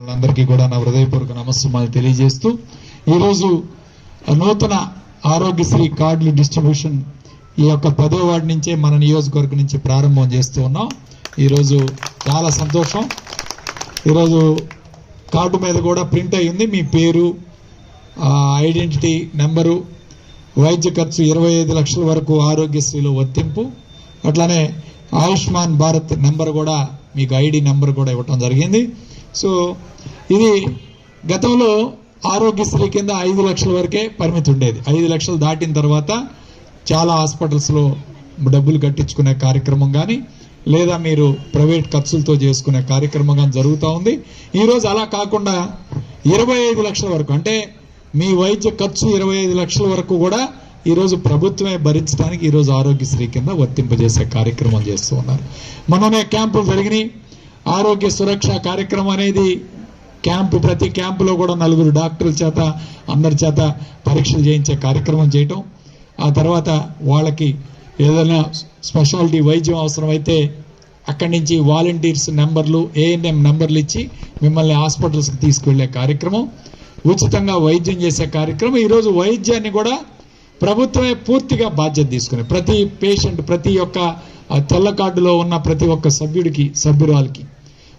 అందరికీ కూడా నా హృదయపూర్వక నమస్సుమాలు తెలియజేస్తూ ఈరోజు నూతన ఆరోగ్యశ్రీ కార్డులు డిస్ట్రిబ్యూషన్ ఈ యొక్క పదో వార్డు నుంచే మన నియోజకవర్గం నుంచి ప్రారంభం చేస్తూ ఉన్నాం. ఈరోజు చాలా సంతోషం. ఈరోజు కార్డు మీద కూడా ప్రింట్ అయి ఉంది మీ పేరు ఐడెంటిటీ నెంబరు వైద్య ఖర్చు ఇరవై ఐదు లక్షల వరకు ఆరోగ్యశ్రీలో వర్తింపు అట్లానే ఆయుష్మాన్ భారత్ నెంబర్ కూడా మీకు ఐడి నెంబర్ కూడా ఇవ్వటం జరిగింది. సో ఇది గతంలో ఆరోగ్యశ్రీ కింద ఐదు లక్షల వరకే పరిమితి ఉండేది. ఐదు లక్షలు దాటిన తర్వాత చాలా హాస్పిటల్స్లో డబ్బులు కట్టించుకునే కార్యక్రమం కానీ లేదా మీరు ప్రైవేట్ ఖర్చులతో చేసుకునే కార్యక్రమం కానీ జరుగుతూ ఉంది. ఈరోజు అలా కాకుండా ఇరవై ఐదు లక్షల వరకు అంటే మీ వైద్య ఖర్చు ఇరవై ఐదు లక్షల వరకు కూడా ఈరోజు ప్రభుత్వమే భరించడానికి ఈరోజు ఆరోగ్యశ్రీ కింద వర్తింపజేసే కార్యక్రమం చేస్తూ ఉన్నారు. మననే క్యాంపులు జరిగినాయి. ఆరోగ్య సురక్ష కార్యక్రమం అనేది క్యాంపు ప్రతి క్యాంపులో కూడా నలుగురు డాక్టర్ల చేత అందరి చేత పరీక్షలు చేయించే కార్యక్రమం చేయటం. ఆ తర్వాత వాళ్ళకి ఏదైనా స్పెషాలిటీ వైద్యం అవసరమైతే అక్కడి నుంచి వాలంటీర్స్ నెంబర్లు ఏఎన్ఎం నెంబర్లు ఇచ్చి మిమ్మల్ని హాస్పిటల్స్కి తీసుకువెళ్ళే కార్యక్రమం. ఉచితంగా వైద్యం చేసే కార్యక్రమం. ఈరోజు వైద్యాన్ని కూడా ప్రభుత్వమే పూర్తిగా బాధ్యత తీసుకునే ప్రతి పేషెంట్ ప్రతి ఒక్క తెల్ల కార్డులో ఉన్న ప్రతి ఒక్క సభ్యుడికి సభ్యురాలకి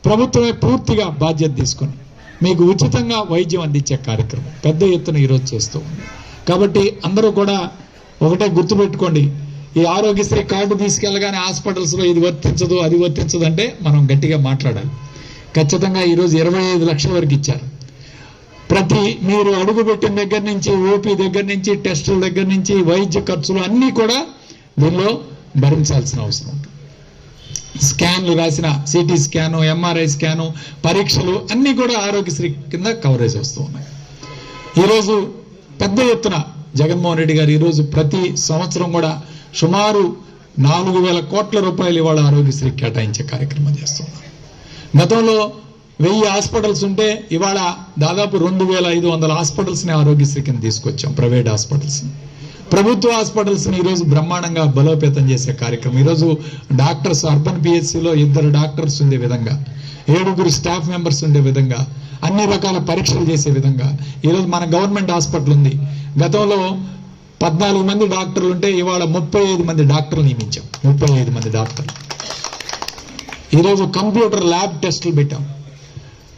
ప్రభుత్వమే పూర్తిగా బాధ్యత తీసుకుని మీకు ఉచితంగా వైద్యం అందించే కార్యక్రమం. పెద్ద ఎత్తున ఈరోజు చేస్తూ ఉంది. కాబట్టి అందరూ కూడా ఒకటే గుర్తుపెట్టుకోండి. ఈ ఆరోగ్యశ్రీ కార్డు తీసుకెళ్ళగానే హాస్పిటల్స్లో ఇది వర్తించదు అది వర్తించదు అంటే మనం గట్టిగా మాట్లాడాలి. ఖచ్చితంగా ఈరోజు ఇరవై ఐదు లక్షల వరకు ఇచ్చారు. ప్రతి మీరు అడుగుపెట్టిన దగ్గర నుంచి ఓపీ దగ్గర నుంచి టెస్టుల దగ్గర నుంచి వైద్య ఖర్చులు అన్నీ కూడా దీనిలో భరించాల్సిన అవసరం ఉంటుంది స్కాన్లు రాసిన సిటీ స్కాను ఎంఆర్ఐ స్కాను పరీక్షలు అన్నీ కూడా ఆరోగ్యశ్రీ కింద కవరేజ్ వస్తూ ఉన్నాయి. ఈరోజు పెద్ద ఎత్తున జగన్మోహన్ రెడ్డి గారు ఈరోజు ప్రతి సంవత్సరం కూడా సుమారు నాలుగు వేల కోట్ల రూపాయలు ఇవాళ ఆరోగ్యశ్రీ కేటాయించే కార్యక్రమం చేస్తున్నారు గతంలో వెయ్యి హాస్పిటల్స్ ఉంటే ఇవాళ దాదాపు రెండు వేల ఐదు వందల హాస్పిటల్స్ని ఆరోగ్యశ్రీ కింద తీసుకొచ్చాం ప్రైవేట్ హాస్పిటల్స్ని. ప్రభుత్వ హాస్పిటల్స్ని ఈరోజు బ్రహ్మాండంగా బలోపేతం చేసే కార్యక్రమం. ఈరోజు డాక్టర్స్ అర్బన్ పిహెచ్సిలో ఇద్దరు డాక్టర్స్ ఉండే విధంగా ఏడుగురు స్టాఫ్ మెంబర్స్ ఉండే విధంగా అన్ని రకాల పరీక్షలు చేసే విధంగా ఈరోజు మన గవర్నమెంట్ హాస్పిటల్ ఉంది. గతంలో పద్నాలుగు మంది డాక్టర్లు ఉంటే ఇవాళ ముప్పై ఐదు మంది డాక్టర్లు నియమించాం. ముప్పై ఐదు మంది డాక్టర్లు. ఈరోజు కంప్యూటర్ ల్యాబ్ టెస్టులు పెట్టాం.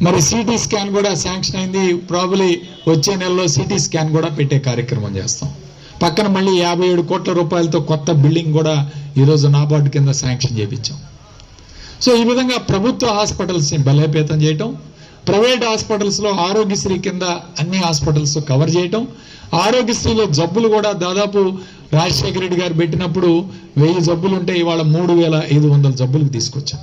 మరి సిటీ స్కాన్ కూడా శాంక్షన్ అయింది. ప్రాబులీ వచ్చే నెలలో సిటీ స్కాన్ కూడా పెట్టే కార్యక్రమం చేస్తాం. పక్కన మళ్ళీ యాభై ఏడు కోట్ల రూపాయలతో కొత్త బిల్డింగ్ కూడా ఈరోజు నాబార్డు కింద శాంక్షన్ చేయించాం సో ఈ విధంగా ప్రభుత్వ హాస్పిటల్స్ని బలోపేతం చేయటం ప్రైవేట్ హాస్పిటల్స్లో ఆరోగ్యశ్రీ కింద అన్ని హాస్పిటల్స్ కవర్ చేయటం ఆరోగ్యశ్రీలో జబ్బులు కూడా దాదాపు రాజశేఖర రెడ్డి గారు పెట్టినప్పుడు వెయ్యి జబ్బులు ఉంటే ఇవాళ మూడు వేల ఐదు వందల జబ్బులకు తీసుకొచ్చాం.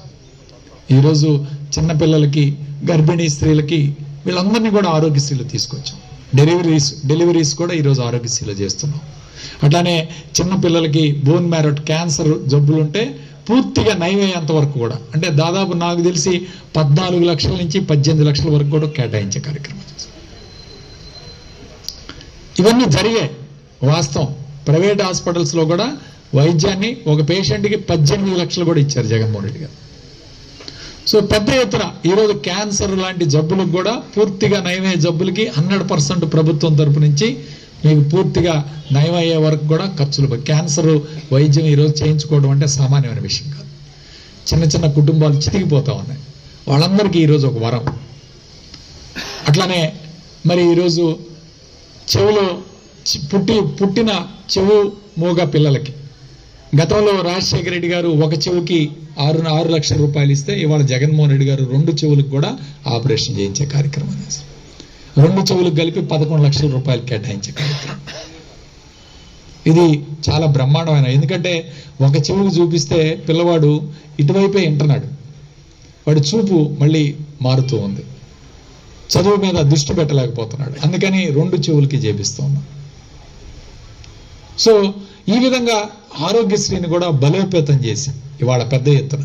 ఈరోజు చిన్నపిల్లలకి గర్భిణీ స్త్రీలకి వీళ్ళందరినీ కూడా ఆరోగ్యశ్రీలో తీసుకొచ్చాం. డెలివరీస్ డెలివరీస్ కూడా ఈరోజు ఆరోగ్యశ్రీలో చేస్తున్నాం. అట్లానే చిన్నపిల్లలకి బోన్ మ్యారోట్ క్యాన్సర్ జబ్బులు ఉంటే పూర్తిగా నయమయ్యేంత వరకు కూడా అంటే దాదాపు నాకు తెలిసి పద్నాలుగు లక్షల నుంచి పద్దెనిమిది లక్షల వరకు కూడా కేటాయించే కార్యక్రమం చేస్తాం ఇవన్నీ జరిగాయి. వాస్తవం. ప్రైవేట్ హాస్పిటల్స్లో కూడా వైద్యాన్ని ఒక పేషెంట్కి పద్దెనిమిది లక్షలు కూడా ఇచ్చారు జగన్మోహన్ రెడ్డి గారు. సో పెద్ద ఎత్తున ఈరోజు క్యాన్సర్ లాంటి జబ్బులకు కూడా పూర్తిగా నయమయ్యే జబ్బులకి హండ్రెడ్ పర్సెంట్ ప్రభుత్వం తరపు నుంచి మీకు పూర్తిగా నయమయ్యే వరకు కూడా ఖర్చులు క్యాన్సర్ వైద్యం ఈరోజు చేయించుకోవడం అంటే సామాన్యమైన విషయం కాదు. చిన్న చిన్న కుటుంబాలు చితికిపోతూ ఉన్నాయి. వాళ్ళందరికీ ఈరోజు ఒక వరం. అట్లానే మరి ఈరోజు చెవులో చి- పుట్టి పుట్టిన చెవు మూగ పిల్లలకి గతంలో రాజశేఖర రెడ్డి గారు ఒక చెవుకి ఆరు ఆరు లక్షల రూపాయలు ఇస్తే ఇవాళ జగన్మోహన్ రెడ్డి గారు రెండు చెవులకు కూడా ఆపరేషన్ చేయించే కార్యక్రమం రెండు చెవులకు కలిపి పదకొండు లక్షల రూపాయలు కేటాయించే కార్యక్రమం. ఇది చాలా బ్రహ్మాండమైన ఎందుకంటే ఒక చెవుకు చూపిస్తే పిల్లవాడు ఇటువైపే వింటున్నాడు వాడి చూపు మళ్ళీ మారుతూ ఉంది. చదువు మీద దృష్టి పెట్టలేకపోతున్నాడు. అందుకని రెండు చెవులకి చేపిస్తూ ఉన్నాం సో ఈ విధంగా ఆరోగ్యశ్రీని కూడా బలోపేతం చేసి ఇవాళ పెద్ద ఎత్తున.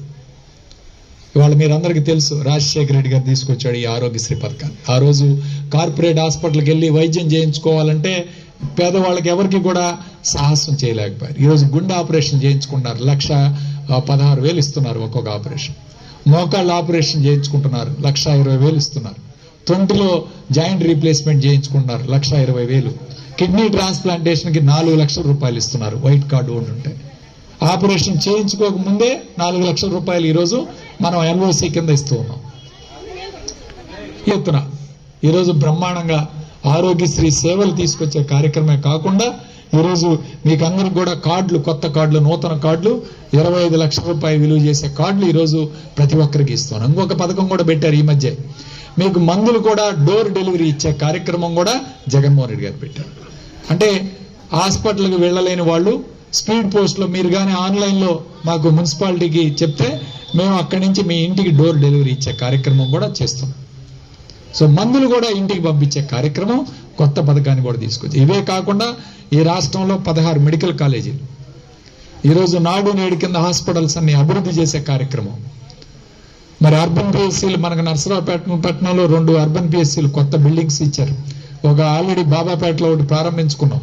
ఇవాళ మీరందరికీ తెలుసు రాజశేఖర రెడ్డి గారు తీసుకొచ్చాడు ఈ ఆరోగ్యశ్రీ పథకాన్ని. ఆ రోజు కార్పొరేట్ హాస్పిటల్కి వెళ్ళి వైద్యం చేయించుకోవాలంటే పేదవాళ్ళకి ఎవరికి కూడా సాహసం చేయలేకపోయారు. ఈరోజు గుండె ఆపరేషన్ చేయించుకుంటున్నారు. లక్ష పదహారు వేలు ఇస్తున్నారు ఒక్కొక్క ఆపరేషన్. మోకాళ్ళ ఆపరేషన్ చేయించుకుంటున్నారు. లక్ష ఇరవై వేలు ఇస్తున్నారు. తొంటిలో జాయింట్ రీప్లేస్మెంట్ చేయించుకుంటున్నారు. లక్ష ఇరవై వేలు. కిడ్నీ ట్రాన్స్ప్లాంటేషన్కి నాలుగు లక్షల రూపాయలు ఇస్తున్నారు. వైట్ కార్డు ఉండి ఉంటే. ఆపరేషన్ చేయించుకోక ముందే నాలుగు లక్షల రూపాయలు ఈరోజు మనం ఎన్ఓసి కింద ఇస్తూ ఉన్నాం. ఎత్తున ఈరోజు బ్రహ్మాండంగా ఆరోగ్యశ్రీ సేవలు తీసుకొచ్చే కార్యక్రమే కాకుండా ఈరోజు మీకు అందరికి కూడా కార్డులు కొత్త కార్డులు నూతన కార్డులు ఇరవై ఐదు లక్షల రూపాయలు విలువ చేసే కార్డులు ఈరోజు ప్రతి ఒక్కరికి ఇస్తున్నాం. ఇంకొక పథకం కూడా పెట్టారు ఈ మధ్య. మీకు మందులు కూడా డోర్ డెలివరీ ఇచ్చే కార్యక్రమం కూడా జగన్మోహన్ రెడ్డి గారు పెట్టారు. అంటే హాస్పిటల్కి వెళ్ళలేని వాళ్ళు స్పీడ్ పోస్ట్లో మీరు కానీ ఆన్లైన్లో మాకు మున్సిపాలిటీకి చెప్తే మేము అక్కడి నుంచి మీ ఇంటికి డోర్ డెలివరీ ఇచ్చే కార్యక్రమం కూడా చేస్తాం. సో మందులు కూడా ఇంటికి పంపించే కార్యక్రమం కొత్త పథకాన్ని కూడా తీసుకొచ్చి ఇవే కాకుండా ఈ రాష్ట్రంలో పదహారు మెడికల్ కాలేజీలు. ఈరోజు నాడు నేడు కింద హాస్పిటల్స్ అన్ని అభివృద్ధి చేసే కార్యక్రమం. మరి అర్బన్ పిఎస్సీలు మనకు నర్సరావుపేట పట్టణంలో రెండు అర్బన్ పిఎస్సీలు కొత్త బిల్డింగ్స్ ఇచ్చారు. ఒక ఆల్రెడీ బాబాపేటలో ఒకటి ప్రారంభించుకున్నాం.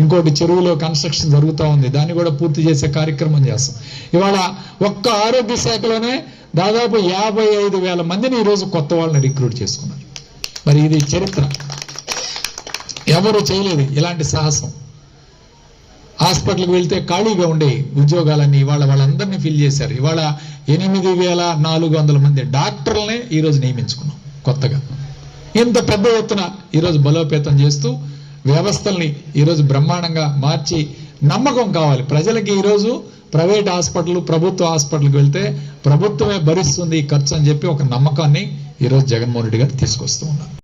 ఇంకోటి చెరువులో కన్స్ట్రక్షన్ జరుగుతూ ఉంది. దాన్ని కూడా పూర్తి చేసే కార్యక్రమం చేస్తాం. ఇవాళ ఒక్క ఆరోగ్య శాఖలోనే దాదాపు యాభై ఐదు వేల మందిని ఈరోజు కొత్త వాళ్ళని రిక్రూట్ చేసుకున్నారు. మరి ఇది చరిత్ర. ఎవరు చేయలేదు ఇలాంటి సాహసం. హాస్పిటల్కి వెళ్తే ఖాళీగా ఉండే ఉద్యోగాలన్నీ ఇవాళ వాళ్ళందరినీ ఫిల్ చేశారు. ఇవాళ ఎనిమిది వేల నాలుగు వందల మంది డాక్టర్లనే ఈరోజు నియమించుకున్నాం కొత్తగా. ఇంత పెద్ద ఎత్తున ఈరోజు బలోపేతం చేస్తూ వ్యవస్థల్ని ఈరోజు బ్రహ్మాండంగా మార్చి నమ్మకం కావాలి. ప్రజలకి ఈరోజు ప్రైవేట్ హాస్పిటల్ ప్రభుత్వ హాస్పిటల్కి వెళ్తే ప్రభుత్వమే భరిస్తుంది ఈ ఖర్చు అని చెప్పి ఒక నమ్మకాన్ని ఈరోజు జగన్మోహన్ రెడ్డి గారు తీసుకొస్తూ ఉన్నారు.